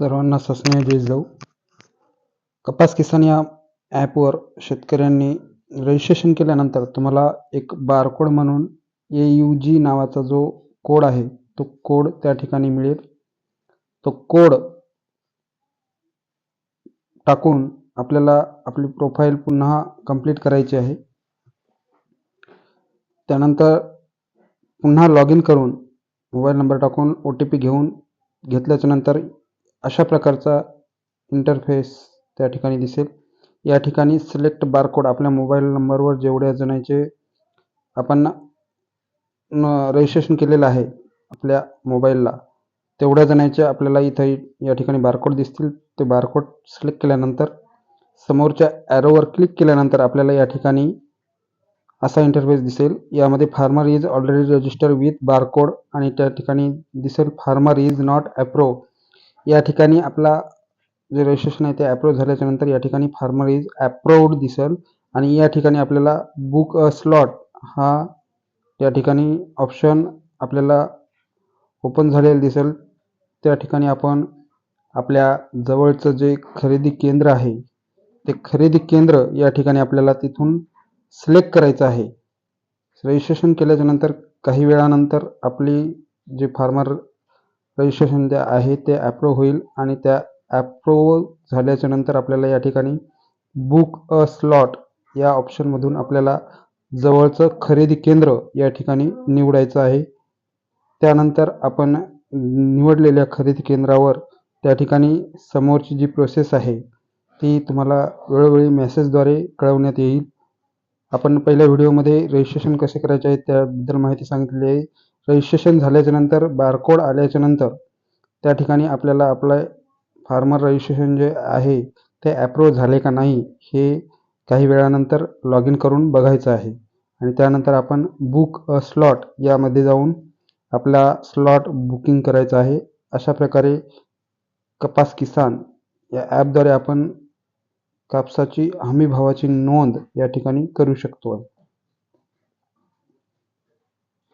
सर्वांना सस्नेह देश जाऊ कपास किसान या ॲपवर शेतकऱ्यांनी रजिस्ट्रेशन केल्यानंतर तुम्हाला एक बारकोड म्हणून ए यू जी नावाचा जो कोड आहे तो कोड त्या ठिकाणी मिळेल. तो कोड टाकून आपल्याला आपली प्रोफाईल पुन्हा कंप्लीट करायची आहे. त्यानंतर पुन्हा लॉग इन करून मोबाईल नंबर टाकून ओ टी पी घेऊन घेतल्याच्या नंतर अशा प्रकारचा इंटरफेस त्या ठिकाणी दिसेल. या ठिकाणी सिलेक्ट बारकोड आपल्या मोबाईल नंबरवर जेवढ्या जणांचे आपण रजिस्ट्रेशन केलेलं आहे आपल्या मोबाईलला तेवढ्या जणांचे आपल्याला इथं या ठिकाणी बारकोड दिसतील. ते बारकोड सिलेक्ट केल्यानंतर समोरच्या ॲरोवर क्लिक केल्यानंतर आपल्याला या ठिकाणी असा इंटरफेस दिसेल. यामध्ये farmer is already register with barcode आणि त्या ठिकाणी दिसेल फार्मर इज नॉट ॲप्रो या ठिकाणी आपला जे रजिस्ट्रेशन आहे ते अप्रूव्ह झाल्याच्यानंतर या ठिकाणी फार्मर इज अप्रूव्ड दिसेल. आणि या ठिकाणी आपल्याला बुक अ स्लॉट हा या ठिकाणी ऑप्शन आपल्याला ओपन झालेलं दिसेल. त्या ठिकाणी आपण आपल्या जवळचं जे खरेदी केंद्र आहे ते खरेदी केंद्र या ठिकाणी आपल्याला तिथून सिलेक्ट करायचं आहे. रजिस्ट्रेशन केल्याच्यानंतर काही वेळानंतर आपली जे फार्मर रजिस्ट्रेशन जे आहे ते ॲप्रूव्ह होईल आणि त्या ॲप्रूव्ह झाल्याच्यानंतर आपल्याला या ठिकाणी बुक अ स्लॉट या ऑप्शनमधून आपल्याला जवळचं खरेदी केंद्र या ठिकाणी निवडायचं आहे. त्यानंतर आपण निवडलेल्या खरेदी केंद्रावर त्या ठिकाणी समोरची जी प्रोसेस आहे ती तुम्हाला वेळोवेळी मेसेजद्वारे कळवण्यात येईल. आपण पहिल्या व्हिडिओमध्ये रजिस्ट्रेशन कसे करायचे आहे त्याबद्दल माहिती सांगितली आहे. रजिस्ट्रेशन झाल्याच्यानंतर बारकोड आल्याच्यानंतर त्या ठिकाणी आपल्याला आपलं फार्मर रजिस्ट्रेशन जे आहे ते ॲप्रूव्ह झाले का नाही हे काही वेळानंतर लॉग इन करून बघायचं आहे. आणि त्यानंतर आपण बुक अ स्लॉट यामध्ये जाऊन आपला स्लॉट बुकिंग करायचा आहे. अशा प्रकारे कपास किसान या ॲपद्वारे आपण कापसाची हमी भावाची नोंद या ठिकाणी करू शकतो.